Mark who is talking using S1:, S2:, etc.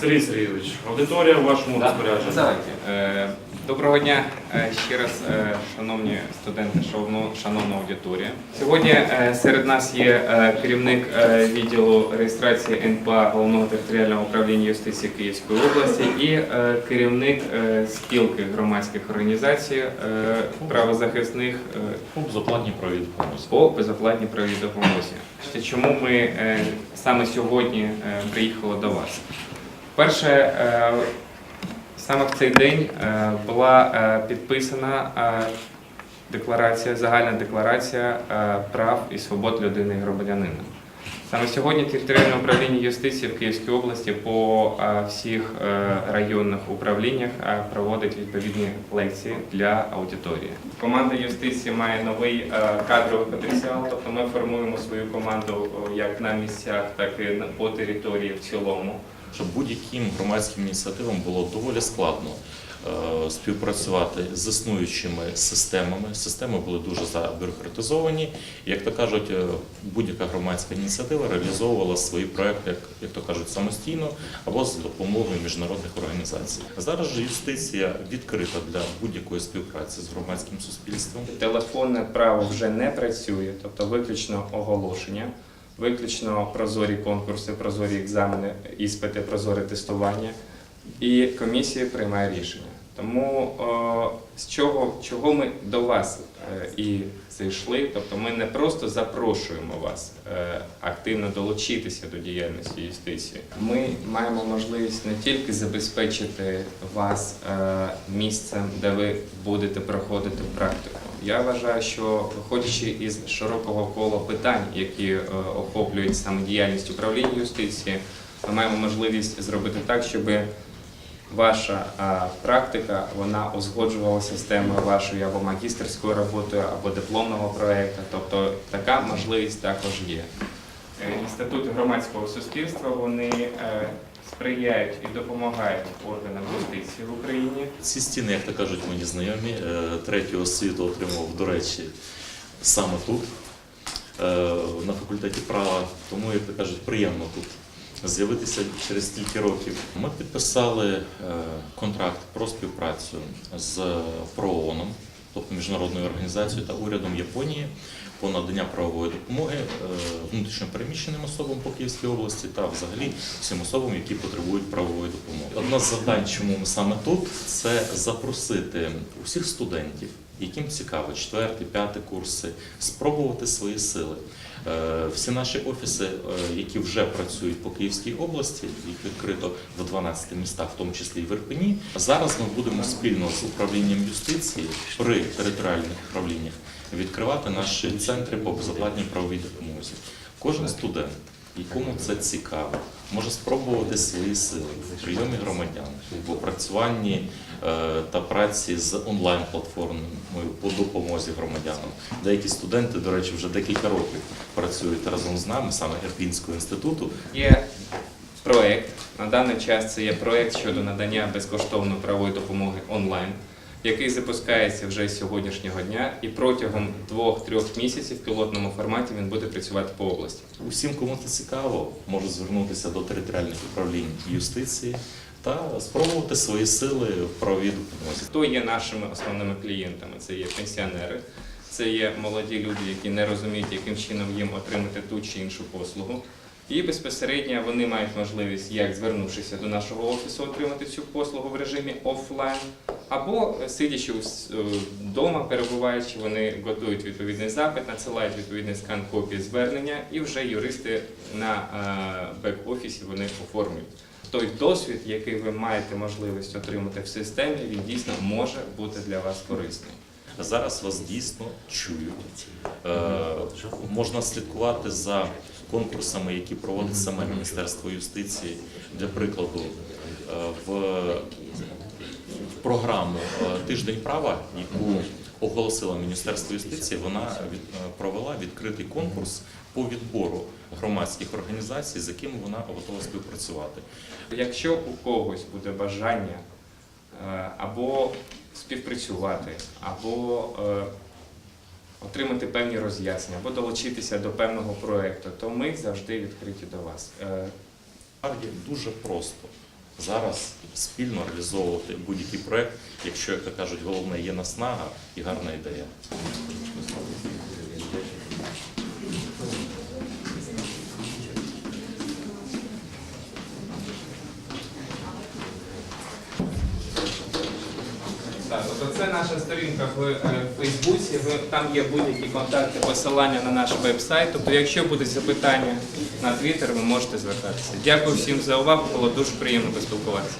S1: Сергій Сергійович, аудиторія в вашому
S2: Да,
S1: розпорядженні.
S2: Давайте. Е, Доброго дня е, ще раз, е, шановні студенти, шановну- шановна аудиторія. Сьогодні е, серед нас є е, керівник е, відділу реєстрації НПА Головного територіального управління юстиції Київської області і е, керівник е, спілки громадських організацій е, правозахисних е,
S3: безоплатні правові допомоги.
S2: по безоплатній правовій допомозі. Ще Чому ми е, саме сьогодні е, приїхали до вас? Перше, е, саме в цей день е, була е, підписана декларація, загальна декларація прав і свобод людини і громадянина. Саме сьогодні територіальне управління юстиції в Київській області по всіх районних управліннях проводить відповідні лекції для аудиторії. Команда юстиції має новий кадровий потенціал, тобто ми формуємо свою команду як на місцях, так і по території в цілому.
S3: Щоб будь-яким громадським ініціативам було доволі складно е, співпрацювати з існуючими системами. Системи були дуже забюрократизовані. Як то кажуть, е, будь-яка громадська ініціатива реалізовувала свої проекти, як то кажуть, самостійно або з допомогою міжнародних організацій. Зараз же юстиція відкрита для будь-якої співпраці з громадським суспільством.
S2: Телефонне право вже не працює, тобто виключно оголошення, виключно прозорі конкурси, прозорі екзамени, іспити, прозоре тестування, і комісія приймає рішення. Тому з чого, чого ми до вас е, і зайшли, тобто ми не просто запрошуємо вас е, активно долучитися до діяльності юстиції. Ми маємо можливість не тільки забезпечити вас е, місцем, де ви будете проходити практику. Я вважаю, що виходячи із широкого кола питань, які е, охоплюють саме діяльність управління юстиції, ми маємо можливість зробити так, щоб ваша а, практика вона узгоджувалася з темою вашої або магістерської роботи, або дипломного проєкту. Тобто така можливість також є. Е, Інститути громадського суспільства вони е, сприяють і допомагають органам юстиції в Україні.
S3: Ці стіни, як то кажуть, мені знайомі. Е, Третю освіту отримав, до речі, саме тут, е, на факультеті права. Тому, як то кажуть, приємно тут з'явитися через стільки років. Ми підписали е, контракт про співпрацю з ПРООНом, тобто міжнародною організацією та урядом Японії по надання правової допомоги е, внутрішньопереміщеним особам по Київській області та взагалі всім особам, які потребують правової допомоги. Одна з завдань, чому ми саме тут, це запросити усіх студентів, яким цікаво, четвертий, п'ятий курси, спробувати свої сили. Е, Всі наші офіси, е, які вже працюють по Київській області, їх відкрито в 12 містах, в тому числі і в Ірпені. Зараз ми будемо спільно з управлінням юстиції при територіальних управліннях відкривати наші центри по безоплатній правовій допомозі. Кожен студент, якому це цікаво, може спробувати свої сили в прийомі громадян, в опрацюванні та праці з онлайн-платформою по допомозі громадянам. Деякі студенти, до речі, вже декілька років працюють разом з нами, саме Ірпінського інституту.
S2: Є проєкт. На даний час це є проєкт щодо надання безкоштовної правової допомоги онлайн, який запускається вже з сьогоднішнього дня, і протягом двох-трьох місяців в пілотному форматі він буде працювати по області.
S3: Усім, кому це цікаво, може звернутися до територіальних управлінь юстиції та спробувати свої сили в правовій допомозі.
S2: Хто є нашими основними клієнтами? Це є пенсіонери, це є молоді люди, які не розуміють, яким чином їм отримати ту чи іншу послугу. І безпосередньо вони мають можливість, як звернувшися до нашого офісу, отримати цю послугу в режимі офлайн, або е, сидячи вдома, перебуваючи, вони готують відповідний запит, надсилають відповідний скан копії звернення, і вже юристи на е, бек-офісі вони оформлюють. Той досвід, який ви маєте можливість отримати в системі, він дійсно може бути для вас корисним.
S3: Зараз вас дійсно чують. Е, можна слідкувати за конкурсами, які проводить саме Міністерство юстиції. Для прикладу, е, в, в програму е, Тиждень права, яку оголосила Міністерство юстиції, вона е, провела відкритий конкурс по відбору громадських організацій, з якими вона готова співпрацювати.
S2: Якщо у когось буде бажання е, або співпрацювати, або отримати певні роз'яснення, або долучитися до певного проєкту, то ми завжди відкриті до вас.
S3: Дуже просто зараз спільно реалізовувати будь-який проект, якщо, як то кажуть, головне є наснага і гарна ідея.
S2: Так, тобто це наша сторінка в е, Фейсбуці. Там є будь-які контакти, посилання на наш веб-сайт. Тобто, якщо будуть запитання на Твіттер, ви можете звертатися. Дякую всім за увагу. Було дуже приємно поспілкуватися.